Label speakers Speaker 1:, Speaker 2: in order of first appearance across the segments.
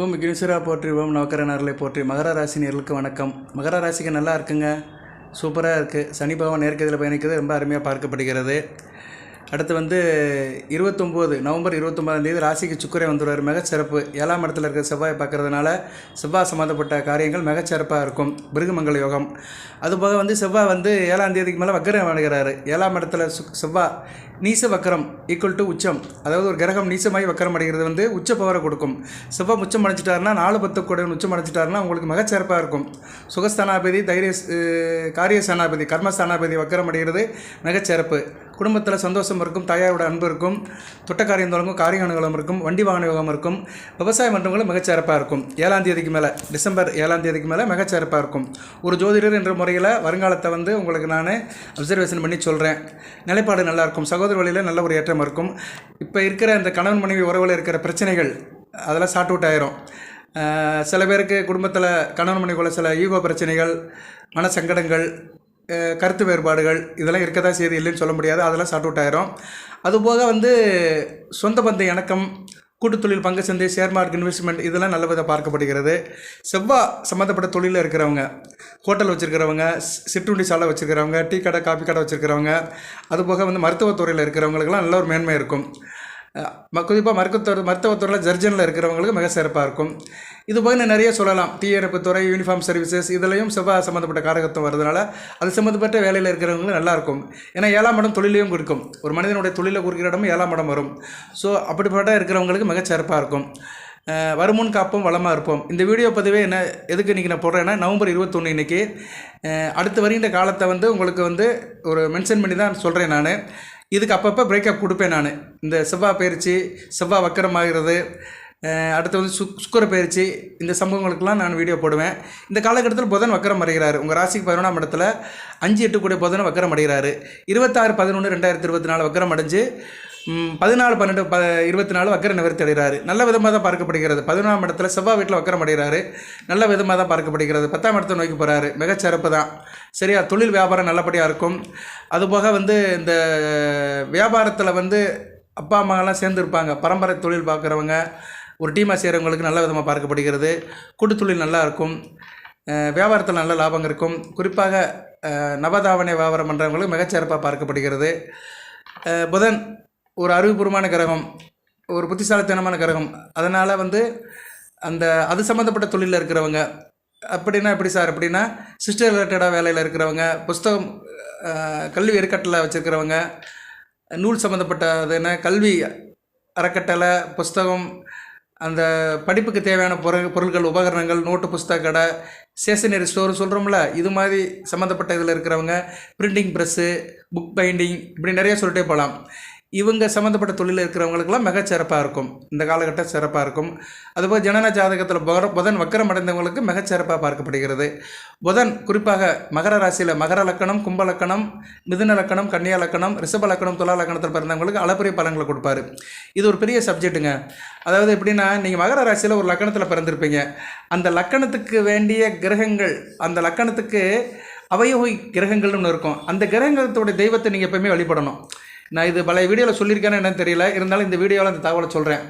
Speaker 1: ஓம் விக்னேஸ்வரா போற்றி ஓம் நவக்கரனர்களை போற்றி மகர ராசி நேர்களுக்கு வணக்கம். மகர ராசிக்கு நல்லா இருக்குங்க. சூப்பராக இருக்குது சனி பகவான் நேர்கதியில் பயணிக்கிறது ரொம்ப அருமையாக பார்க்கப்படுகிறது. அடுத்து வந்து இருபத்தொம்போது நவம்பர் இருபத்தொம்பதாந்தேதி ராசிக்கு சுக்கரே வந்துடுவார். மிகச்சிறப்பு ஏழாம் இடத்துல இருக்கிற செவ்வாயை பார்க்கறதுனால செவ்வாய் சம்மந்தப்பட்ட காரியங்கள் மிகச்சிறப்பாக இருக்கும். பிருகுமங்கல யோகம். அதுபோக வந்து செவ்வாய் வந்து ஏழாம் தேதிக்கு மேலே வக்கரம் அடைகிறாரு. ஏழாம் இடத்துல சு செவ்வாய் நீச வக்கரம் ஈக்குவல் டு உச்சம். அதாவது ஒரு கிரகம் நீசமாகி வக்கரம் அடைகிறது வந்து உச்ச பவரை கொடுக்கும். செவ்வாய் உச்சம் அடைச்சிட்டாருன்னா நாலு பத்து கூட உச்சம் அடைச்சிட்டாருன்னா உங்களுக்கு மிகச்சிறப்பாக இருக்கும். சுகஸ்தானாபதி தைரிய காரிய காரியஸ்தானாபதி கர்மஸ்தானாபதி வக்கரம் அடைகிறது. மிகச்சிறப்பு குடும்பத்தில் சந்தோஷம் இருக்கும் தாயாரோட அன்பு இருக்கும் தொட்ட காரியம் தொடங்கும் காரிய அனுகூலம் இருக்கும் வண்டி வாகன யோகம் இருக்கும் விவசாயம் பண்ணுறவங்களும் மிகச்சிறப்பாக இருக்கும். ஏழாம் தேதிக்கு மேலே டிசம்பர் ஏழாம் தேதிக்கு மேலே மிகச்சிறப்பாக இருக்கும். ஒரு ஜோதிடர் என்ற முறையில் வருங்காலத்தை வந்து உங்களுக்கு நான் அப்சர்வேஷன் பண்ணி சொல்கிறேன் நிலைப்பாடு நல்லாயிருக்கும் சகோதர வழியில் நல்ல ஒரு ஏற்றம் இருக்கும். இப்போ இருக்கிற இந்த கணவன் மனைவி உறவில் இருக்கிற பிரச்சனைகள் அதெல்லாம் சார்ட் அவுட் ஆயிரும். சில பேருக்கு குடும்பத்தில் கணவன் மனைவிக்குள்ள சில ஈகோ பிரச்சனைகள் மன சங்கடங்கள் கருத்து வேறுபாடுகள் இதெல்லாம் இருக்க தான் செய்து இல்லைன்னு சொல்ல முடியாது. அதெல்லாம் சார்ட் அவுட் ஆயிரும். அதுபோக வந்து சொந்த பந்த இணக்கம் கூட்டுத்தொழில் பங்கு சந்தை ஷேர் மார்க் இன்வெஸ்ட்மெண்ட் இதெல்லாம் நல்ல பார்க்கப்படுகிறது. செவ்வாய் சம்மந்தப்பட்ட தொழிலில் இருக்கிறவங்க ஹோட்டல் வச்சுருக்கிறவங்க சிற்றுண்டி சாலை வச்சுருக்கிறவங்க டீ கடை காஃபி கடை வச்சுருக்கிறவங்க அதுபோக வந்து மருத்துவத்துறையில் இருக்கிறவங்களுக்கெல்லாம் நல்ல ஒரு மேன்மை இருக்கும். குறிப்பாக மருத்துவத்துறை மருத்துவத்துறையில் ஜர்ஜனில் இருக்கிறவங்களுக்கு மிக சிறப்பாக இருக்கும். இது போக நிறைய சொல்லலாம். தீயணைப்புத்துறை யூனிஃபார்ம் சர்வீசஸ் இதுலேயும் செவ்வாய் சம்மந்தப்பட்ட காரகத்துவம் வரதுனால அது சம்மந்தப்பட்ட வேலையில் இருக்கிறவங்களுக்கு நல்லா இருக்கும். ஏன்னா ஏழாம் இடம் தொழிலையும் கொடுக்கும். ஒரு மனிதனுடைய தொழிலை குறிக்கிற இடமும் ஏழாம் இடம் வரும். ஸோ அப்படிப்பட்ட இருக்கிறவங்களுக்கு மிகச்சிறப்பாக இருக்கும். வருமுன் காப்போம் வளமாக இருப்போம். இந்த வீடியோ பதிவே என்ன எதுக்கு இன்றைக்கி நான் போடுறேன்னா நவம்பர் இருபத்தொன்று இன்றைக்கி அடுத்து வருகின்ற காலத்தை வந்து உங்களுக்கு வந்து ஒரு மென்ஷன் பண்ணி தான் சொல்கிறேன் நான். இதுக்கு அப்பப்போ பிரேக்கப் கொடுப்பேன் நான். இந்த செவ்வாய் பயிற்சி செவ்வாய் வக்கரமாகிறது அடுத்து வந்து சுக் சுக்கர பயிற்சி இந்த சம்பவங்களுக்கெல்லாம் நான் வீடியோ போடுவேன். இந்த காலகட்டத்தில் புதன் வக்கரம் அடைகிறார். உங்கள் ராசிக்கு பதினொன்றாம் இடத்துல அஞ்சு எட்டு கூட புதன் வக்கரம் அடைகிறாரு. இருபத்தாறு பதினொன்று ரெண்டாயிரத்தி இருபத்தி நாலு வக்கரம் அடைஞ்சு பதினாலு பன்னெண்டு ப இருபத்தி நாலு வக்கர நிவர்த்தி அடைகிறாரு. நல்ல விதமாக தான் பார்க்கப்படுகிறது. பதினொன்றாம் இடத்துல செவ்வாய் வீட்டில் வக்கரம் அடைகிறாரு. நல்ல விதமாக தான் பார்க்கப்படுகிறது. பத்தாம் இடத்தை நோக்கி போகிறாரு மிகச்சிறப்பு தான். சரியா தொழில் வியாபாரம் நல்லபடியாக இருக்கும். அதுபோக வந்து இந்த வியாபாரத்தில் வந்து அப்பா அம்மாலாம் சேர்ந்து இருப்பாங்க. பரம்பரை தொழில் பார்க்குறவங்க. ஒரு டீமாக செய்கிறவங்களுக்கு நல்ல விதமாக பார்க்கப்படுகிறது. கூட்டு தொழில் நல்லா இருக்கும். வியாபாரத்தில் நல்ல லாபம் இருக்கும். குறிப்பாக நவதாவணை வியாபாரம் பண்ணுறவங்களுக்கு மிகச்சிறப்பாக பார்க்கப்படுகிறது. புதன் ஒரு அறிவுபூர்வமான கிரகம் ஒரு புத்திசாலித்தனமான கிரகம். அதனால் வந்து அந்த அது சம்மந்தப்பட்ட தொழிலில் இருக்கிறவங்க அப்படின்னா எப்படி சார் அப்படின்னா சிஸ்டர் ரிலேட்டடாக வேலையில் இருக்கிறவங்க புஸ்தகம் கல்வி எருக்கட்டில் வச்சுருக்கிறவங்க நூல் சம்மந்தப்பட்ட என்ன கல்வி அறக்கட்டளை புஸ்தகம் அந்த படிப்புக்கு தேவையான பொருள் பொருட்கள் உபகரணங்கள் நோட்டு புஸ்தக கடை ஸ்டேஷனரி ஸ்டோர் சொல்கிறோம்ல இது மாதிரி சம்மந்தப்பட்ட இதில் இருக்கிறவங்க பிரிண்டிங் ப்ரெஸ்ஸு புக் பைண்டிங் இப்படி நிறைய சொல்லிட்டே போகலாம். இவங்க சம்மந்தப்பட்ட தொழிலில் இருக்கிறவங்களுக்கெல்லாம் மிக சிறப்பாக இருக்கும். இந்த காலகட்டம் சிறப்பாக இருக்கும். அதுபோல் ஜனன ஜாதகத்தில் புதன் வக்கரம் அடைந்தவங்களுக்கு மிக சிறப்பாக பார்க்கப்படுகிறது. புதன் குறிப்பாக மகர ராசியில் மகர லக்கணம் கும்ப லக்கணம் மிதுன லக்கணம் கன்னியா லக்கணம் ரிஷப லக்கணம் துலா லக்கணத்தில் பிறந்தவங்களுக்கு அளப்பரிய பலன்களை கொடுப்பாரு. இது ஒரு பெரிய சப்ஜெக்ட்டுங்க. அதாவது எப்படின்னா நீங்கள் மகர ராசியில் ஒரு லக்கணத்தில் பிறந்திருப்பீங்க. அந்த லக்கணத்துக்கு வேண்டிய கிரகங்கள் அந்த லக்கணத்துக்கு அவயோகி கிரகங்கள்னு ஒன்று இருக்கும். அந்த கிரகங்களத்தோட தெய்வத்தை நீங்கள் எப்பவுமே வழிபடணும். நான் இது பல வீடியோவில் சொல்லியிருக்கேன்னு என்னன்னு தெரியல. இருந்தாலும் இந்த வீடியோவில் அந்த தகவலை சொல்கிறேன்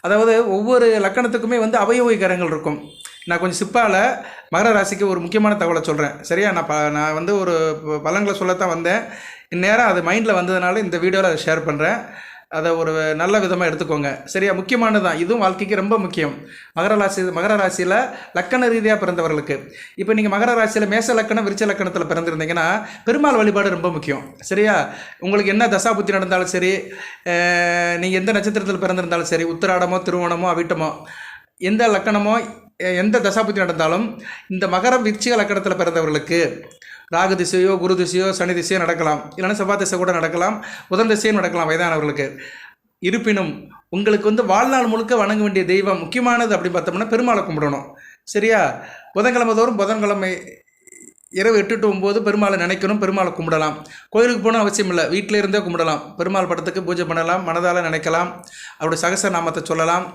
Speaker 1: அதாவது ஒவ்வொரு லக்கணத்துக்குமே வந்து அவயோகி இருக்கும். நான் கொஞ்சம் சிப்பால் மகர ராசிக்கு ஒரு முக்கியமான தகவலை சொல்கிறேன் சரியா? நான் ப நான் வந்து ஒரு ப- பலன்களை சொல்லத்தான் வந்தேன். இந்நேரம் அது மைண்டில் வந்ததுனால இந்த வீடியோவில் அதை ஷேர் பண்ணுறேன் அதை ஒரு நல்ல விதமாக எடுத்துக்கோங்க. சரியா? முக்கியமானது தான் இதுவும் வாழ்க்கைக்கு ரொம்ப முக்கியம். மகர ராசி மகர ராசியில் லக்கண ரீதியாக பிறந்தவர்களுக்கு. இப்போ நீங்கள் மகர ராசியில் மேச லக்கணம் விருச்ச லக்கணத்தில் பிறந்திருந்தீங்கன்னா பெருமாள் வழிபாடு ரொம்ப முக்கியம். சரியா? உங்களுக்கு என்ன தசாபுத்தி நடந்தாலும் சரி நீங்கள் எந்த நட்சத்திரத்தில் பிறந்திருந்தாலும் சரி உத்திராடமோ திருவோணமோ அவிட்டமோ எந்த லக்கணமோ எந்த தசாபுத்தி நடந்தாலும் இந்த மகரம் விருச்சிக லக்கணத்தில் பிறந்தவர்களுக்கு ராகு திசையோ குரு திசையோ சனி திசையோ நடக்கலாம். இல்லைன்னா செவ்வாய் திசை கூட நடக்கலாம். புதன் திசையும் நடக்கலாம் வயதானவர்களுக்கு. இருப்பினும் உங்களுக்கு வந்து வாழ்நாள் முழுக்க வணங்க வேண்டிய தெய்வம் முக்கியமானது அப்படி பார்த்தோம்னா பெருமாளை கும்பிடணும். சரியா? புதன்கிழமை தோறும் புதன்கிழமை இரவு எட்டு டு ஒம்பது பெருமாளை நினைக்கணும் பெருமாளை கும்பிடலாம். கோயிலுக்கு போனால் அவசியம் இல்லை. வீட்டில் இருந்தே கும்பிடலாம். பெருமாள் படத்துக்கு பூஜை பண்ணலாம் மனதால் நினைக்கலாம். அவருடைய சகச நாமத்தை சொல்லலாம்.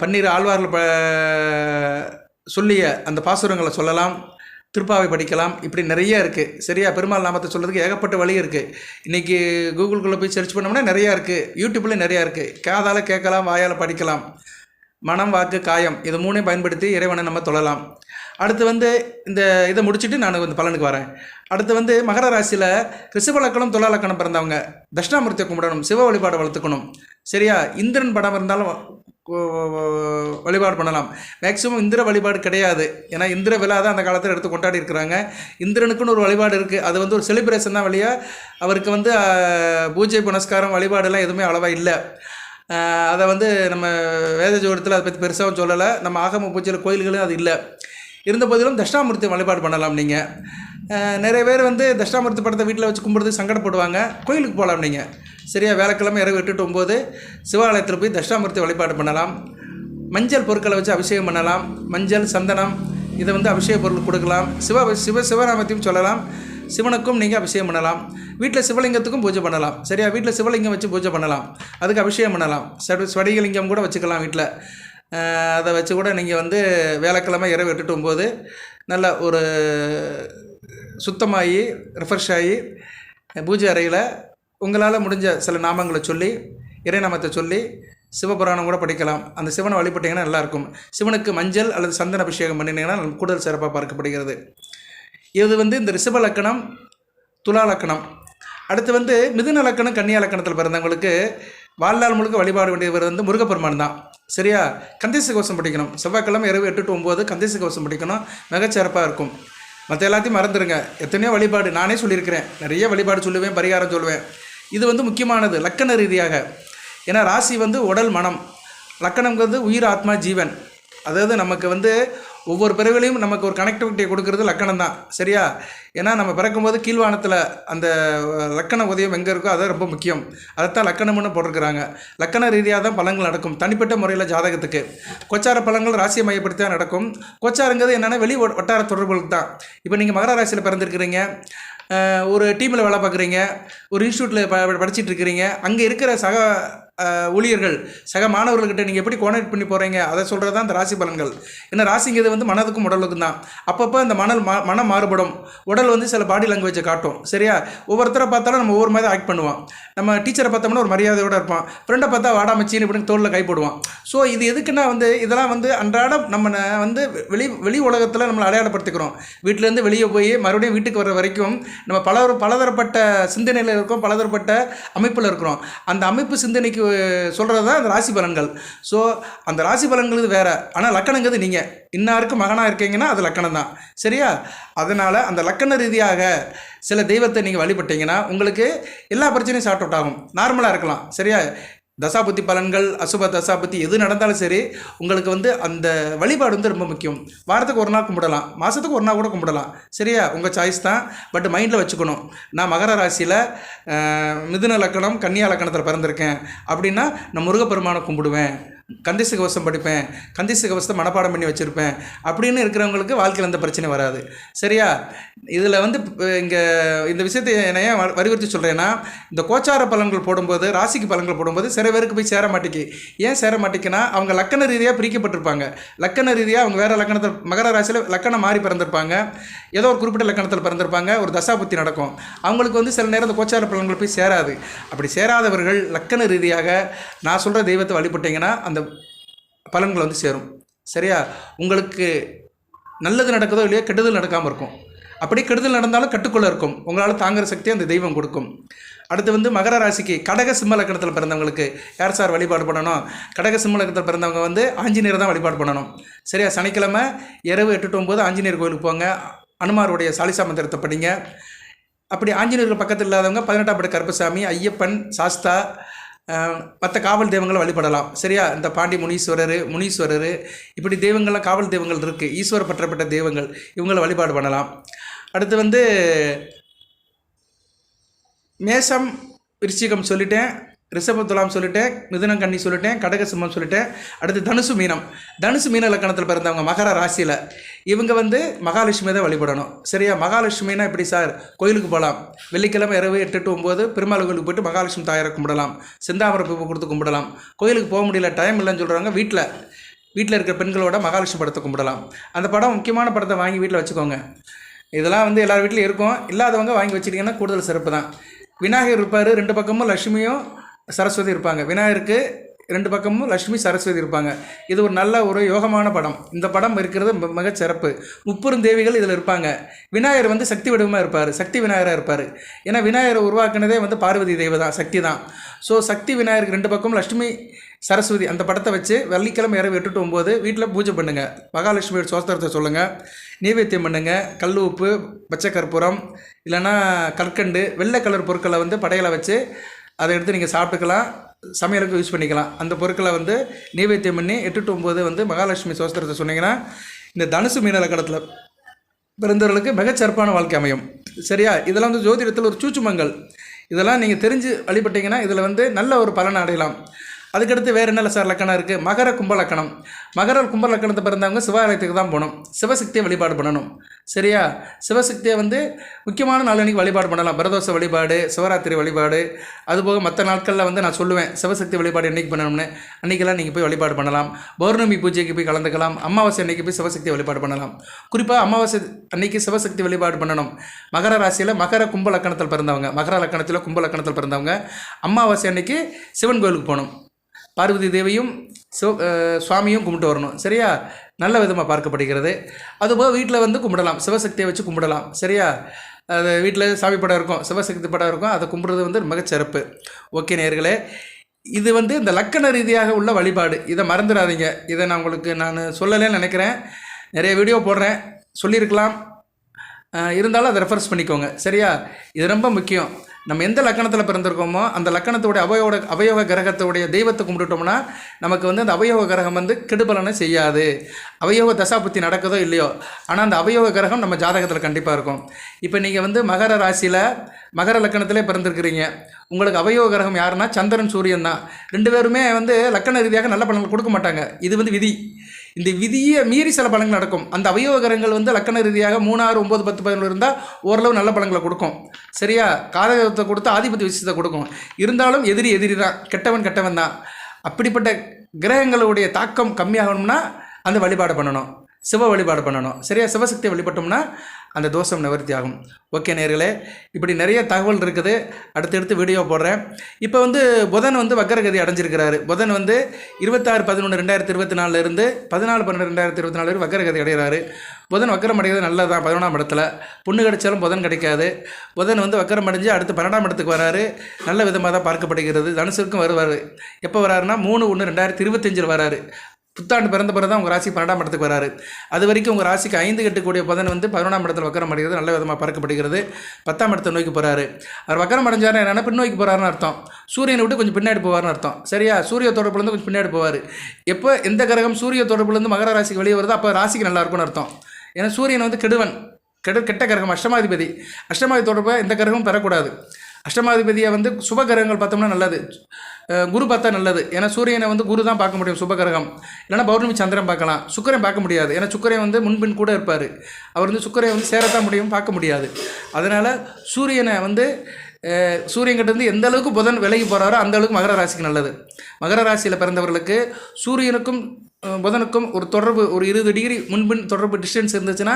Speaker 1: பன்னீர் ஆழ்வார்கள் ப சொல்லிய அந்த பாசுரங்களை சொல்லலாம். திருப்பாவை படிக்கலாம். இப்படி நிறைய இருக்குது சரியா? பெருமாள் நாமத்தை சொல்கிறதுக்கு ஏகப்பட்ட வழி இருக்குது இன்றைக்கி கூகுளுக்குள்ளே போய் சர்ச் பண்ணோம்னா நிறையா இருக்குது யூடியூப்பில் நிறையா இருக்குது காதால் கேட்கலாம் வாயால் படிக்கலாம். மனம் வாக்கு காயம் இது மூணையும் பயன்படுத்தி இறைவனை நம்ம தொழலாம். அடுத்து வந்து இந்த இதை முடிச்சுட்டு நான் இந்த பலனுக்கு வரேன். அடுத்து வந்து மகர ராசியில் ரிஷபலக்கணம் துலாலக்கணம் பிறந்தவங்க. தட்சிணாமூர்த்தியை கும்பிடணும். சிவ வழிபாடு வளர்த்துக்கணும். சரியா? இந்திரன் படம் இருந்தாலும் வழிபாடு பண்ணலாம். மேக்ஸிமம் இந்திர வழிபாடு கிடையாது. ஏன்னா இந்திர விழா தான் அந்த காலத்தில் எடுத்து கொண்டாடி இருக்கிறாங்க. இந்திரனுக்குன்னு ஒரு வழிபாடு இருக்குது அது வந்து ஒரு செலிப்ரேஷன் தான் வழியாக அவருக்கு வந்து பூஜை புனஸ்காரம் வழிபாடெல்லாம் எதுவுமே அளவாக இல்லை. அதை வந்து நம்ம வேத ஜோடத்தில் அதை பற்றி பெருசாகவும் சொல்லலை. நம்ம ஆகம பூஜையில் கோயில்களும் அது இல்லை. இருந்த போதிலும் தட்சிணாமூர்த்தி வழிபாடு பண்ணலாம் நீங்கள் நிறைய பேர் வந்து தட்சிணாமூர்த்தி படத்தை வீட்டில் வச்சு கும்பிடுறது சங்கடப்படுவாங்க கோயிலுக்கு போகலாம் நீங்கள் சரியா வேலைக்கிழமை இரவு எட்டு ஒம்பது சிவாலயத்தில் போய் தட்சிணாமூர்த்தி வழிபாடு பண்ணலாம். மஞ்சள் பொருட்களை வச்சு அபிஷேகம் பண்ணலாம். மஞ்சள் சந்தனம் இதை வந்து அபிஷேக பொருள் கொடுக்கலாம். சிவ சிவ சிவராமத்தையும் சொல்லலாம். சிவனுக்கும் நீங்கள் அபிஷேகம் பண்ணலாம். வீட்டில் சிவலிங்கத்துக்கும் பூஜை பண்ணலாம். சரியா வீட்டில் சிவலிங்கம் வச்சு பூஜை பண்ணலாம். அதுக்கு அபிஷேகம் பண்ணலாம். சடு ஸ்வடிகலிங்கம் கூட வச்சுக்கலாம் வீட்டில் அதை வச்சு கூட நீங்கள் வந்து வேலைக்கிழமை இரவு எட்டுட்டு ஒம்பது நல்ல ஒரு சுத்தமாகி ரெஃப்ரெஷ் ஆகி பூஜை அறையில் உங்களால் முடிஞ்ச சில நாமங்களை சொல்லி இறைநாமத்தை சொல்லி சிவபுராணம் கூட படிக்கலாம். அந்த சிவனை வழிபட்டிங்கன்னா நல்லாயிருக்கும். சிவனுக்கு மஞ்சள் அல்லது சந்தன அபிஷேகம் பண்ணினீங்கன்னா கூடுதல் சிறப்பாக பார்க்கப்படுகிறது. இது வந்து இந்த ரிஷப லக்கணம் துலா லக்கணம். அடுத்து வந்து மிதுன லக்கணம் கன்னியா லக்கணத்தில் பிறந்தவங்களுக்கு வாழ்நாள் முழுக்க வழிபாடு வேண்டியவர் வந்து முருகப்பெருமான் தான். சரியா? கந்தேச கோஷம் படிக்கணும். செவ்வாய்க்கிழமை இரவு எட்டு டு ஒம்பது கந்தேச கோஷம் படிக்கணும். மிகச்சிறப்பாக இருக்கும். மற்ற எல்லாத்தையும் மறந்துடுங்க எத்தனையோ வழிபாடு நானே சொல்லியிருக்கிறேன். நிறைய வழிபாடு சொல்லுவேன் பரிகாரம் சொல்லுவேன். இது வந்து முக்கியமானது லக்கண ரீதியாக. ஏன்னா ராசி வந்து உடல் மனம். லக்கணங்கிறது உயிர் ஆத்மா ஜீவன். அதாவது நமக்கு வந்து ஒவ்வொரு பிறவிலையும் நமக்கு ஒரு கனெக்டிவிட்டியை கொடுக்கறது லக்கணம் தான். சரியா? ஏன்னா நம்ம பிறக்கும்போது கீழ்வானத்தில் அந்த லக்கண உதயம் எங்கே இருக்கோ அது ரொம்ப முக்கியம். அதைத்தான் லக்கணம்னு போட்டிருக்கிறாங்க. லக்கண ரீதியாக தான் பழங்கள் நடக்கும். தனிப்பட்ட முறையில் ஜாதகத்துக்கு. கொச்சார பலன்கள் ராசியை மையப்படுத்தி தான் நடக்கும். கொச்சாரங்கிறது என்னென்னா வெளி வட்டார தொடர்புகளுக்கு தான். இப்போ நீங்கள் மகர ராசியில் பிறந்திருக்கிறீங்க. ஒரு டீமில் வேலை பார்க்குறீங்க. ஒரு இன்ஸ்டியூட்டில் ப படிச்சுட்டு இருக்கிறீங்க. அங்கே இருக்கிற சக ஊழியர்கள் சக மாணவர்கள்கிட்ட நீங்கள் எப்படி கோஆர்டினேட் பண்ணி போகிறீங்க அதை சொல்கிறது தான் இந்த ராசி பலன்கள். ஏன்னா ராசிங்கிறது வந்து மனதுக்கும் உடலுக்கும் தான். அப்பப்போ இந்த மணல் மா மனம் மாறுபடும். உடல் வந்து சில பாடி லாங்குவேஜை காட்டும். சரியா? ஒவ்வொருத்தரை பார்த்தாலும் நம்ம ஒவ்வொரு மாதிரி ஆக்ட் பண்ணுவோம். நம்ம டீச்சரை பார்த்தோம்னா ஒரு மரியாதையோடு இருப்பான். ஃப்ரெண்டை பார்த்தா வாடாமச்சின்னு இப்படின்னு தோளில் கை ஸோ இது எதுக்குன்னா வந்து இதெல்லாம் வந்து அன்றாடம் நம்ம வந்து வெளி வெளி உலகத்தில் நம்மளை அடையாளப்படுத்திக்கிறோம். வீட்டிலேருந்து வெளியே போய் மறுபடியும் வீட்டுக்கு வர வரைக்கும் நம்ம பல பலதரப்பட்ட சிந்தனையில் இருக்கோம் பலதரப்பட்ட அமைப்பில் இருக்கிறோம். அந்த அமைப்பு சிந்தனைக்கு சொல்கிறது தான் அந்த ராசி பலன்கள். ஸோ அந்த ராசி பலன்கள் வேறு. ஆனால் லக்கணங்கிறது நீங்கள் இன்னாருக்கு மகனாக இருக்கீங்கன்னா அது லக்கணம் தான் சரியா? அதனால் அந்த லக்கண ரீதியாக சில தெய்வத்தை நீங்கள் வழிபட்டீங்கன்னா உங்களுக்கு எல்லா பிரச்சனையும் சார்ட் அவுட் ஆகும். நார்மலாக இருக்கலாம். சரியா? தசாபுத்தி பலன்கள் அசுப தசாபுத்தி எது நடந்தாலும் சரி உங்களுக்கு வந்து அந்த வழிபாடு வந்து ரொம்ப முக்கியம். வாரத்துக்கு ஒரு நாள் கும்பிடலாம். மாதத்துக்கு ஒரு நாள் கூட கும்பிடலாம். சரியா? உங்கள் சாய்ஸ் தான். பட் மைண்டில் வச்சுக்கணும். நான் மகர ராசியில் மிதுன லக்கணம் கன்னியா லக்கணத்தில் பிறந்திருக்கேன். அப்படின்னா நான் முருகப்பெருமானை கும்பிடுவேன். கந்திச கவசம் படிப்பேன் கந்திச கவசத்தை மனப்பாடம் பண்ணி வச்சுருப்பேன் அப்படின்னு இருக்கிறவங்களுக்கு வாழ்க்கையில் எந்த பிரச்சனை வராது. சரியா? இதில் வந்து இங்கே இந்த விஷயத்தை என்ன ஏன் வலியுறுத்தி சொல்கிறேன்னா இந்த கோச்சார பலன்கள் போடும்போது ராசிக்கு பலன்கள் போடும்போது சில பேருக்கு போய் சேர மாட்டேங்கி ஏன் சேர மாட்டேங்குன்னா அவங்க லக்கண ரீதியாக பிரிக்கப்பட்டிருப்பாங்க. லக்கண ரீதியாக அவங்க வேறு லக்கணத்தில் மகர ராசியில் லக்கணம் மாறி பிறந்திருப்பாங்க. ஏதோ ஒரு குறிப்பிட்ட லக்கணத்தில் பிறந்திருப்பாங்க ஒரு தசாபுத்தி நடக்கும். அவங்களுக்கு வந்து சில நேரம் இந்த கோச்சார பலன்கள் போய் சேராது. அப்படி சேராதவர்கள் லக்கண ரீதியாக நான் சொல்கிற தெய்வத்தை வழிபட்டீங்கன்னா அந்த பலன்கள் வந்து சேரும். சரியா? உங்களுக்கு நல்லது நடக்குதோ இல்லையோ கெடுதல் நடக்காமல் இருக்கும். அப்படி கெடுதல் நடந்தாலும் கட்டுக்குள்ளே இருக்கும். உங்களால் தாங்குற சக்தி அந்த தெய்வம் கொடுக்கும். அடுத்து வந்து மகர ராசிக்கு கடக சிம்ம லக்கணத்தில் பிறந்தவங்களுக்கு யார் சார் வழிபாடு பண்ணணும்? கடக சிம்ம லக்கணத்தில் பிறந்தவங்க வந்து ஆஞ்சநேயர் தான் வழிபாடு பண்ணணும். சரியா? சனிக்கிழமை இரவு எட்டு ஒம்பது ஆஞ்சநேயர் கோயிலுக்கு போங்க. அனுமாருடைய சாலிசா மந்திரத்தை படிங்க. அப்படி ஆஞ்சநேயர்கள் பக்கத்தில் இல்லாதவங்க பதினெட்டாம் படி கருப்பசாமி ஐயப்பன் சாஸ்தா மற்ற காவல் தெய்வங்களை வழிபடலாம். சரியா? இந்த பாண்டி முனீஸ்வரர் முனீஸ்வரர் இப்படி தெய்வங்கள்லாம் காவல் தெய்வங்கள் இருக்குது ஈஸ்வர பற்றப்பட்ட தெய்வங்கள் இவங்களை வழிபாடு பண்ணலாம். அடுத்து வந்து மேஷம் விருச்சிகம் சொல்லிட்டேன். ரிஷப துலாம் சொல்லிட்டேன் மிதுனம் கன்னி சொல்லிட்டேன் கடக சிம்மம் சொல்லிட்டேன். அடுத்து தனுசு மீனம். தனுசு மீன லக்கணத்தில் பிறந்தவங்க மகர ராசியில். இவங்க வந்து மகாலட்சுமி தான் வழிபடணும். சரியா? மகாலட்சுமினா எப்படி சார்? கோயிலுக்கு போகலாம். வெள்ளிக்கிழமை இரவு எட்டு டு ஒம்பது பெருமாள் கோயிலுக்கு போயிட்டு மகாலட்சுமி தாயாரை கும்பிடலாம். செந்தாமரை பூ கொடுத்து கும்பிடலாம். கோயிலுக்கு போக முடியல டைம் இல்லைன்னு சொல்கிறவங்க வீட்டில் வீட்டில் இருக்கிற பெண்களோட மகாலட்சுமி படத்தை கும்பிடலாம். அந்த படம் முக்கியமான படத்தை வாங்கி வீட்டில் வச்சுக்கோங்க. இதெல்லாம் வந்து எல்லார் வீட்லையும் இருக்கும். இல்லாதவங்க வாங்கி வச்சுட்டிங்கன்னா கூடுதல் சிறப்பு தான். விநாயகர் இருப்பார் ரெண்டு பக்கமும் லட்சுமியும் சரஸ்வதி இருப்பாங்க. விநாயகருக்கு ரெண்டு பக்கமும் லட்சுமி சரஸ்வதி இருப்பாங்க. இது ஒரு நல்ல ஒரு யோகமான படம். இந்த படம் இருக்கிறது மி- மிகச் சிறப்பு. முப்பெரும் தேவிகள் இதில் இருப்பாங்க. விநாயகர் வந்து சக்தி வடிவமாக இருப்பார். சக்தி விநாயகராக இருப்பார். ஏன்னா விநாயகரை உருவாக்குனதே வந்து பார்வதி தெய்வ தான் சக்தி தான். ஸோ சக்தி விநாயகருக்கு ரெண்டு பக்கம் லட்சுமி சரஸ்வதி அந்த படத்தை வச்சு வெள்ளிக்கிழமை இரவு எட்டு to வீட்டில் பூஜை பண்ணுங்கள் மகாலட்சுமியோட சோஸ்திரத்தை சொல்லுங்கள் நைவேத்தியம் பண்ணுங்கள் கல் உப்பு பச்சை கற்பூரம் இல்லைன்னா கற்கண்டு வெள்ளை கலர் பொருட்களை வந்து படையலை வச்சு அதை எடுத்து நீங்கள் சாப்பிட்டுக்கலாம். சமையலுக்கு யூஸ் பண்ணிக்கலாம். அந்த பொருட்களை வந்து நைவேத்தியம் பண்ணி எட்டு டு ஒம்பது வந்து மகாலட்சுமி சோஸ்திரத்தை சொன்னீங்கன்னா இந்த தனுசு மீன லக்கணத்தில் பிறந்தவர்களுக்கு மிகச்சிறப்பான வாழ்க்கை அமையும். சரியா? இதெல்லாம் வந்து ஜோதிடத்தில் ஒரு சூச்சுமங்கள் இதெல்லாம் நீங்கள் தெரிஞ்சு வழிபட்டீங்கன்னா இதில் வந்து நல்ல ஒரு பலன் அடையலாம். அதுக்கடுத்து வேறு என்ன சார் லக்கணம் இருக்குது மகர கும்ப லக்கணம். மகர கும்ப லக்கணத்தை பிறந்தவங்க சிவாலயத்துக்கு தான் போகணும். சிவசக்தியை வழிபாடு பண்ணணும். சரியா? சிவசக்தியை வந்து முக்கியமான நாள் அன்றைக்கி வழிபாடு பண்ணலாம். பிரதோஷ வழிபாடு சிவராத்திரி வழிபாடு அதுபோக மற்ற நாட்களில் வந்து நான் சொல்லுவேன். சிவசக்தி வழிபாடு என்றைக்கு பண்ணணும்னு. அன்றைக்கெல்லாம் நீங்கள் போய் வழிபாடு பண்ணலாம். பௌர்ணமி பூஜைக்கு போய் கலந்துக்கலாம். அமாவாசை அன்னைக்கு போய் சிவசக்தி வழிபாடு பண்ணலாம். குறிப்பாக அமாவாசை அன்னைக்கு சிவசக்தி வழிபாடு பண்ணணும். மகர ராசியில் மகர கும்ப லக்கணத்தில் பிறந்தவங்க. மகர லக்கணத்தில் கும்ப லக்கணத்தில் பிறந்தவங்க. அமாவாசை அன்னைக்கு சிவன் கோயிலுக்கு போகணும். பார்வதி தேவியும் சிவ சுவாமியும் கும்பிட்டு வரணும். சரியா? நல்ல விதமாக பார்க்கப்படுகிறது. அதுபோக வீட்டில் வந்து கும்பிடலாம். சிவசக்தியை வச்சு கும்பிடலாம். சரியா? அது வீட்டில் சாமி படம் இருக்கும். சிவசக்தி படம் இருக்கும். அதை கும்பிட்றது வந்து மிகச்சிறப்பு ஓகே நேர்களே இது வந்து இந்த லக்கண ரீதியாக உள்ள வழிபாடு. இதை மறந்துடாதீங்க. இதை நான் உங்களுக்கு நான் சொல்லலைன்னு நினைக்கிறேன். நிறைய வீடியோ போடுறேன். சொல்லியிருக்கலாம். இருந்தாலும் அதை ரெஃபரன்ஸ் பண்ணிக்கோங்க. சரியா? இது ரொம்ப முக்கியம். நம்ம எந்த லக்கணத்தில் பிறந்திருக்கோமோ அந்த லக்கணத்துடைய அவயோட அவயோக கிரகத்துடைய தெய்வத்தை கும்பிட்டுட்டோம்னா நமக்கு வந்து அந்த அவயோக கிரகம் வந்து கெடுபலனை செய்யாது. அவயோக தசாபுத்தி நடக்குதோ இல்லையோ. ஆனால் அந்த அவயோக கிரகம் நம்ம ஜாதகத்தில் கண்டிப்பாக இருக்கும். இப்போ நீங்கள் வந்து மகர ராசியில் மகர லக்கணத்திலே பிறந்திருக்கிறீங்க. உங்களுக்கு அவயோக கிரகம் யாருன்னா சந்திரன் சூரியன் தான். ரெண்டு பேருமே வந்து லக்கண ரீதியாக நல்ல பலன்கள் கொடுக்க மாட்டாங்க. இது வந்து விதி. இந்த விதியை மீறி சில பலன்கள் நடக்கும். அந்த அவயோகரங்கள் கிரகங்கள் வந்து லக்கண ரீதியாக மூணாறு ஒம்பது பத்து பதினொன்று இருந்தால் ஓரளவு நல்ல பலன்களை கொடுக்கும். சரியா? காதகத்தை கொடுத்து ஆதிபத்திய விஷயத்தை கொடுக்கும். இருந்தாலும் எதிரி எதிரி தான் கெட்டவன் கெட்டவன் தான். அப்படிப்பட்ட கிரகங்களுடைய தாக்கம் கம்மியாகணும்னா அந்த வழிபாடு பண்ணணும். சிவ வழிபாடு பண்ணணும். சரியா? சிவசக்தியை வழிபட்டோம்னா அந்த தோஷம் நிவர்த்தி ஆகும். ஓகே நேர்களே இப்படி நிறைய தகவல் இருக்குது. அடுத்தடுத்து வீடியோ போடுறேன். இப்போ வந்து புதன் வந்து வக்கரகதி அடைஞ்சிருக்கிறாரு. புதன் வந்து இருபத்தாறு பதினொன்று ரெண்டாயிரத்தி இருபத்தி நாலுலேருந்து பதினாலு பன்னெண்டு ரெண்டாயிரத்தி இருபத்தி நாலு வரை வக்கரகதி அடைகிறாரு. புதன் வக்கரம் அடைகிறது நல்லதான் பதினொன்றாம் இடத்துல பொண்ணு கிடைச்சாலும் புதன் கிடைக்காது. புதன் வந்து வக்கரம் அடைஞ்சு அடுத்து பன்னெண்டாம் இடத்துக்கு வராரு. நல்ல விதமாக தான் பார்க்கப்படுகிறது. தனுசுக்கும் வருவார். எப்போ வராருன்னா மூணு ஒன்று ரெண்டாயிரத்தி இருபத்தஞ்சில் வராரு. புத்தாண்டு பிறந்த பிறகு தான் உங்கள் ராசி பன்னெண்டாம் இடத்துக்கு வராரு. அது வரைக்கும் உங்கள் ராசிக்கு ஐந்து கட்டக்கூடிய புதன் வந்து பதினொன்றாம் இடத்துல வக்கரம் அடைகிறது. நல்ல விதமாக பறக்கப்படுகிறது. பத்தாம் இடத்தை நோக்கி போகிறாரு அவர் வக்கரம் அடைஞ்சார் என்னென்னா பின்னோக்கி போகிறாருன்னு அர்த்தம். சூரியனை விட்டு கொஞ்சம் பின்னாடி போவார்னு அர்த்தம். சரியா? சூரிய தொடர்புலேருந்து கொஞ்சம் பின்னாடி போவார். எப்போ எந்த கிரகம் சூரிய தொடர்புலேருந்து மகர ராசிக்கு வெளியே வருதோ அப்போ ராசிக்கு நல்லா இருக்கும்னு அர்த்தம். ஏன்னா சூரியன் வந்து கெடுவன். கெடு கெட்ட கிரகம் அஷ்டமாதிபதி. அஷ்டமாதி தொடர்பை எந்த கிரகமும் பெறக்கூடாது. அஷ்டமாதிபதியை வந்து சுப கிரகங்கள் பார்த்தோம்னா நல்லது. குரு பார்த்தா நல்லது. ஏன்னா சூரியனை வந்து குரு தான் பார்க்க முடியும் சுபகிரகம். இல்லைனா இல்லைன்னா பௌர்ணமி சந்திரன் பார்க்கலாம். சுக்கரன் பார்க்க முடியாது. ஏன்னா சுக்கரன் வந்து முன்பின் கூட இருப்பார். அவர் வந்து சுக்கரை வந்து சேரத்தான் முடியும் பார்க்க முடியாது. அதனால் சூரியனை வந்து அஹ் சூரியன்கிட்ட இருந்து எந்த அளவுக்கு புதன் விலகி போகிறாரோ அந்த அளவுக்கு மகர ராசிக்கு நல்லது. மகர ராசியில் பிறந்தவர்களுக்கு சூரியனுக்கும் புதனுக்கும் ஒரு தொடர்பு ஒரு இருபது டிகிரி முன்பின் தொடர்பு டிஸ்டன்ஸ் இருந்துச்சுன்னா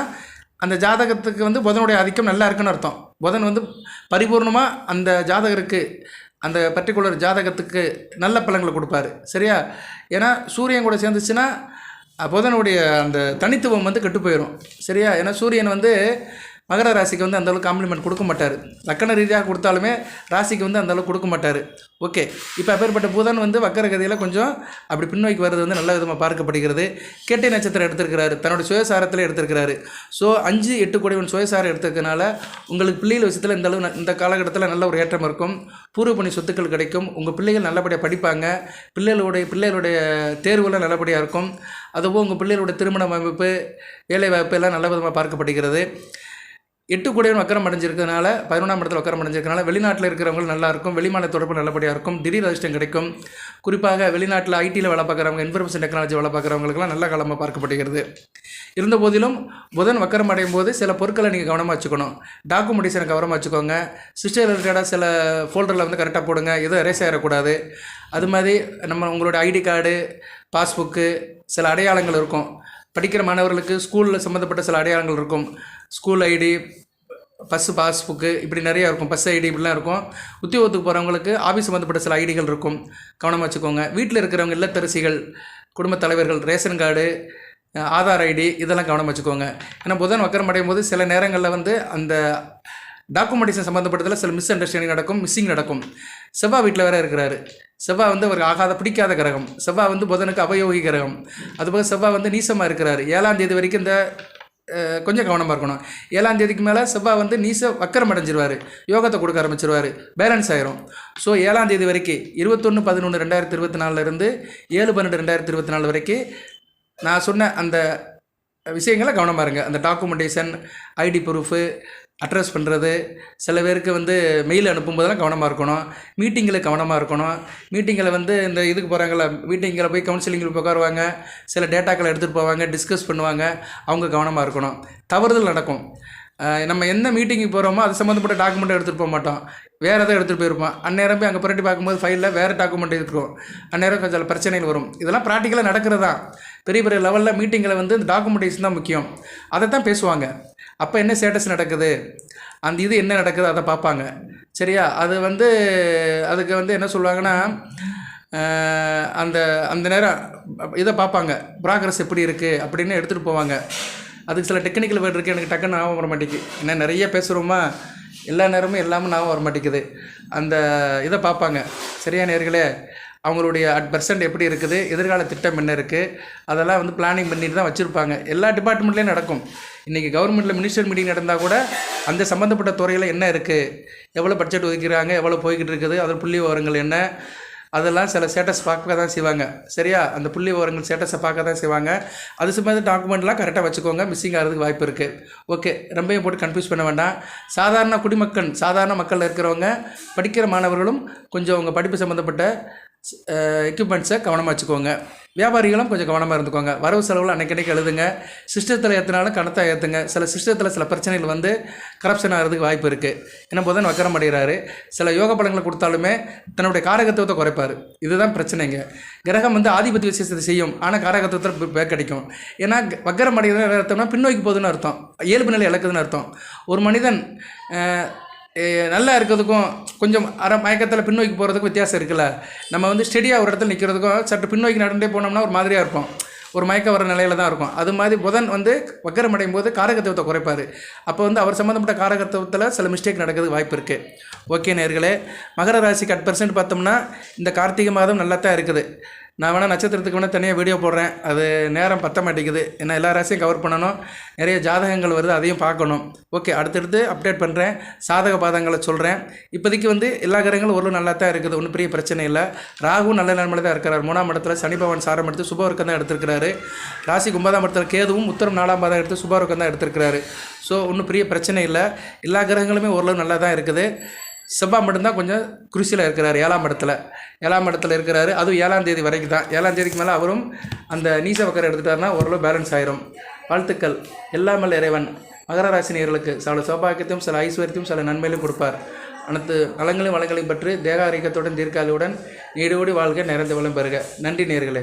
Speaker 1: அந்த ஜாதகத்துக்கு வந்து புதனுடைய ஆதிக்கம் நல்லா இருக்குன்னு அர்த்தம். புதன் வந்து பரிபூர்ணமாக அந்த ஜாதகருக்கு அந்த பர்டிகுலர் ஜாதகத்துக்கு நல்ல பலன்களை கொடுப்பாரு. சரியா? ஏன்னா சூரியன் கூட சேர்ந்துச்சுன்னா புதனுடைய அந்த தனித்துவம் வந்து கெட்டு போயிடும் சரியா? ஏன்னா சூரியன் வந்து மகர ராசிக்கு வந்து அந்தளவுக்கு காம்ப்ளிமெண்ட் கொடுக்க மாட்டார். லக்கண ரீதியாக கொடுத்தாலுமே ராசிக்கு வந்து அந்தளவுக்கு கொடுக்க மாட்டார். ஓகே. இப்போ அப்பேற்பட்ட புதன் வந்து வக்கரகதியில் கொஞ்சம் அப்படி பின்னோக்கி வர்றது வந்து நல்ல விதமாக பார்க்கப்படுகிறது. கேட்டை நட்சத்திரம் எடுத்திருக்கிறாரு. தன்னோட சுயசாரத்தில் எடுத்திருக்கிறாரு. ஸோ அஞ்சு எட்டு கோடிவன் சுயசாரம் எடுத்திருக்கனால உங்களுக்கு பிள்ளைகள் விஷயத்தில் இந்த அளவு இந்த காலகட்டத்தில் நல்ல ஒரு ஏற்றம் இருக்கும். பூர்வ பணி சொத்துக்கள் கிடைக்கும். உங்கள் பிள்ளைகள் நல்லபடியாக படிப்பாங்க. பிள்ளைகளுடைய பிள்ளைகளுடைய தேர்வுலாம் நல்லபடியாக இருக்கும். அதுபோல் உங்கள் பிள்ளைகளுடைய திருமண அமைப்பு வேலை வாய்ப்பு எல்லாம் நல்ல விதமாக பார்க்கப்படுகிறது. எட்டு கூடையும் வக்கரம் அடைஞ்சிருக்கிறதுனால பதினொன்றாம் இடத்துல வக்கரம் அடைஞ்சிருக்கனால வெளிநாட்டில் இருக்கிறவங்க நல்லா இருக்கும் வெளிமாநில தொடர்பு நல்லபடியாக இருக்கும் திடீர் அதிர்ஷ்டம் கிடைக்கும். குறிப்பாக வெளிநாட்டில் ஐடியில் வேலை பார்க்குறவங்க இன்ஃபர்மேஷன் டெக்னாலஜி வேலை பார்க்குறவங்களுக்குலாம் நல்ல காலமாக பார்க்கப்படுகிறது. இருந்த போதிலும் புதன் வக்கரம் அடையும் போது சில பொருட்களை நீங்கள் கவனமாக வச்சுக்கணும். டாக்குமெண்டேஷனை கவனமாக வச்சுக்கோங்க. சிஸ்டர் ரிலேட்டடாக சில ஃபோல்டரில் வந்து கரெக்டாக போடுங்க. எதுவும் எரேஸ் ஆகிடக்கூடாது அது மாதிரி நம்ம உங்களோட ஐடி கார்டு பாஸ்புக்கு சில அடையாளங்கள் இருக்கும். படிக்கிற மாணவர்களுக்கு ஸ்கூலில் சம்மந்தப்பட்ட சில அடையாளங்கள் இருக்கும். ஸ்கூல் ஐடி பஸ்ஸு பாஸ்புக்கு இப்படி நிறையா இருக்கும். பஸ் ஐடி இப்படிலாம் இருக்கும். உத்தியோகத்துக்கு போகிறவங்களுக்கு ஆஃபீஸ் சம்மந்தப்பட்ட சில ஐடிகள் இருக்கும். கவனமாக வச்சுக்கோங்க. வீட்டில் இருக்கிறவங்க இல்லத்தரசிகள் குடும்பத் தலைவர்கள் ரேஷன் கார்டு ஆதார் ஐடி இதெல்லாம் கவனம் வச்சுக்கோங்க. ஏன்னா புதன் வக்கரம் அடையும் போது சில நேரங்களில் வந்து அந்த டாக்குமெண்டேஷன் சம்மந்தப்பட்டதில் சில மிஸ் அண்டர்ஸ்டாண்டிங் நடக்கும் மிஸ்ஸிங் நடக்கும். செவ்வாய் வீட்டில் வேறு இருக்கிறாரு. செவ்வாய் வந்து அவருக்கு ஆகாத பிடிக்காத கிரகம். செவ்வாய் வந்து புதனுக்கு அவயோகி கிரகம். அதுபோக செவ்வாய் வந்து நீசமாக இருக்கிறாரு. ஏழாம் தேதி வரைக்கும் இந்த கொஞ்சம் கவனமாக இருக்கணும். ஏழாம் தேதிக்கு மேலே செவ்வாய் வந்து நீச வக்கரம் அடைஞ்சிருவார். யோகத்தை கொடுக்க ஆரம்பிச்சிருவார். பேலன்ஸ் ஆயிரும். ஸோ ஏழாம் தேதி வரைக்கும் இருபத்தொன்று பதினொன்று ரெண்டாயிரத்தி இருபத்தி நாலுலேருந்து ஏழு பன்னெண்டு ரெண்டாயிரத்தி இருபத்தி நாலு வரைக்கும் நான் சொன்ன அந்த விஷயங்களை கவனமாக இருங்க. அந்த டாக்குமெண்டேஷன் ஐடி ப்ரூஃபு அட்ரஸ் பண்ணுறது சில பேருக்கு வந்து மெயில் அனுப்பும்போதெல்லாம் கவனமாக இருக்கணும். மீட்டிங்கில் கவனமாக இருக்கணும். மீட்டிங்கில் வந்து இந்த இதுக்கு போகிறாங்கள மீட்டிங்கில் போய் கவுன்சிலிங்கில் உட்காருவாங்க. சில டேட்டாக்களை எடுத்துகிட்டு போவாங்க டிஸ்கஸ் பண்ணுவாங்க. அவங்க கவனமாக இருக்கணும். தவறுதல் நடக்கும். நம்ம எந்த மீட்டிங்கு போகிறோமோ அது சம்மந்தப்பட்ட டாக்குமெண்ட் எடுத்துகிட்டு போக மாட்டோம். வேறு எதாவது எடுத்துகிட்டு போயிருப்போம். அந்நேரம் போய் அங்கே புரட்டி பார்க்கும்போது ஃபைலில் வேறு டாக்குமெண்ட் இருக்கும். அந்நேரம் கொஞ்சம் சில பிரச்சனைகள் வரும். இதெல்லாம் ப்ராக்டிக்கலாக நடக்கிறது தான் பெரிய பெரிய லெவலில் மீட்டிங்கில் வந்து இந்த டாக்குமெண்டேஷன் தான் முக்கியம். அதை தான் பேசுவாங்க. அப்போ என்ன ஸ்டேட்டஸ் நடக்குது? அந்த இது என்ன நடக்குது? அதை பார்ப்பாங்க. சரியா? அது வந்து அதுக்கு வந்து என்ன சொல்லுவாங்கன்னா அந்த அந்த நேரம் இதை பார்ப்பாங்க. ப்ராக்ரஸ் எப்படி இருக்குது அப்படின்னு எடுத்துகிட்டு போவாங்க. அதுக்கு சில டெக்னிக்கல் வேர்டு இருக்குது எனக்கு டக்குன்னு ஞாபகம் வர மாட்டேங்குது. என்ன நிறைய பேசுகிறோமா எல்லா நேரமும் எல்லாமே ஞாபகம் வர மாட்டேங்குது. அந்த இதை பார்ப்பாங்க. சரியா நேர்களே? அவங்களுடைய அட் பர்சன்ட் எப்படி இருக்குது எதிர்கால திட்டம் என்ன இருக்குது அதெல்லாம் வந்து பிளானிங் பண்ணிட்டு தான் வச்சுருப்பாங்க. எல்லா டிபார்ட்மெண்ட்லேயும் நடக்கும். இன்றைக்கி கவர்மெண்ட்டில் மினிஸ்டர் மீட்டிங் நடந்தால் கூட அந்த சம்மந்தப்பட்ட துறையில் என்ன இருக்குது எவ்வளோ பட்ஜெட் ஒதுக்கிறாங்க எவ்வளோ போய்கிட்டு இருக்குது அதோட புள்ளி விவரங்கள் என்ன அதெல்லாம் சில ஸ்டேட்டஸ் பார்க்க தான் செய்வாங்க. சரியா? அந்த புள்ளி விவரங்கள் ஸ்டேட்டஸை பார்க்க தான் செய்வாங்க. அது சம்மந்த டாக்குமெண்ட்லாம் கரெக்டாக வச்சுக்கோங்க மிஸ்ஸிங் ஆகிறதுக்கு வாய்ப்பு இருக்குது ஓகே ரொம்பவும் போட்டு கன்ஃபியூஸ் பண்ண வேண்டாம். சாதாரண குடிமக்கள் சாதாரண மக்களில் இருக்கிறவங்க படிக்கிற மாணவர்களும் கொஞ்சம் உங்கள் படிப்பு சம்மந்தப்பட்ட எக்யூப்மெண்ட்ஸை கவனமாக வச்சுக்கோங்க. வியாபாரிகளும் கொஞ்சம் கவனமாக இருந்துக்கோங்க. வரவு செலவில் அன்னைக்கு எழுதுங்க. சிஸ்டத்தில் ஏற்றினாலும் கணத்தை ஏற்றுங்க சில சிஸ்டத்தில் சில பிரச்சனைகள் வந்து கரப்ஷன் ஆகிறதுக்கு வாய்ப்பு இருக்குது என்ன புதன் வக்கரம் அடைகிறாரு. சில யோக பலங்களை கொடுத்தாலுமே தன்னுடைய காரகத்துவத்தை குறைப்பார். இதுதான் பிரச்சனைங்க. கிரகம் வந்து ஆதிபத்திய விசேஷத்தை செய்யும். ஆனால் காரகத்துவத்தில் பேக் கிடைக்கும் ஏன்னா வக்கரம் அடைகிறது அர்த்தம்னா பின்னோக்கி போகுதுன்னு அர்த்தம். இயல்பு நிலை இழக்குதுன்னு அர்த்தம். ஒரு மனிதன் நல்லா இருக்கிறதுக்கும் கொஞ்சம் அரை மயக்கத்தில் பின்னோக்கி போகிறதுக்கும் வித்தியாசம் இருக்குல்ல. நம்ம வந்து ஸ்டெடியாக ஒரு இடத்துல நிற்கிறதுக்கும் சற்று பின்னோக்கி நடந்தே போனோம்னா ஒரு மாதிரியாக இருப்போம் ஒரு மயக்க வர நிலையில தான் இருக்கும். அது மாதிரி புதன் வந்து வக்கரம் அடையும் போது காரகத்துவத்தை குறைப்பார். அப்போ வந்து அவர் சம்மந்தப்பட்ட காரகத்துவத்தில் சில மிஸ்டேக் நடக்கிறதுக்கு வாய்ப்பு இருக்குது ஓகே நேர்களே மகர ராசிக்கு அட் பர்சன்ட் பார்த்தோம்னா இந்த கார்த்திகை மாதம் நல்லா தான் இருக்குது. நான் வேணால் நட்சத்திரத்துக்கு வேணால் தனியாக வீடியோ போடுறேன். அது நேரம் பத்த மாட்டேங்குது ஏன்னா எல்லா ராசியும் கவர் பண்ணணும். நிறைய ஜாதகங்கள் வருது அதையும் பார்க்கணும். ஓகே அடுத்தடுத்து அப்டேட் பண்ணுறேன் சாதக பாதங்களை சொல்கிறேன் இப்போதைக்கு வந்து எல்லா கிரகங்களும் ஓரளவு நல்லா தான் இருக்குது. ஒன்றும் பெரிய பிரச்சனை இல்லை. ராகு நல்ல நிலைமையில தான் இருக்கிறார். மூணாம் இடத்துல சனி பகவான் சாரம் எடுத்து சுபவர்க்கம் தான் எடுத்திருக்கிறாரு. ராசி ஒன்பதாம் இடத்துல கேதுவும் உத்தரம் நாலாம் பாதம் எடுத்து சுபவர்க்கம் தான் எடுத்திருக்கிறாரு. ஸோ ஒன்றும் பெரிய பிரச்சனை இல்லை. எல்லா கிரகங்களுமே ஓரளவு நல்லா தான் இருக்குது. செவ்வாய் மட்டும்தான் கொஞ்சம் குருசியில் இருக்கிறார் ஏழாம் இடத்துல. ஏழாம் இடத்துல இருக்கிறாரு. அதுவும் ஏழாம் தேதி வரைக்கும் தான் ஏழாம் தேதிக்கு மேலே அவரும் அந்த நீச வக்கரை எடுத்துட்டாருன்னா ஓரளவு பேலன்ஸ் ஆயிரும். வாழ்த்துக்கள். எல்லாமல் இறைவன். மகர ராசினியர்களுக்கு சில சௌபாகியத்தையும் சில ஐஸ்வர்யத்தையும் சில நன்மையிலும் கொடுப்பார். அனைத்து நலங்களையும் வளங்களையும் பற்றி தேக ஆரோக்கியத்துடன் தீர்க்காலியுடன் நீடோடி வாழ்க நிறைந்த வளம் பெறுக. நன்றி நேர்களே.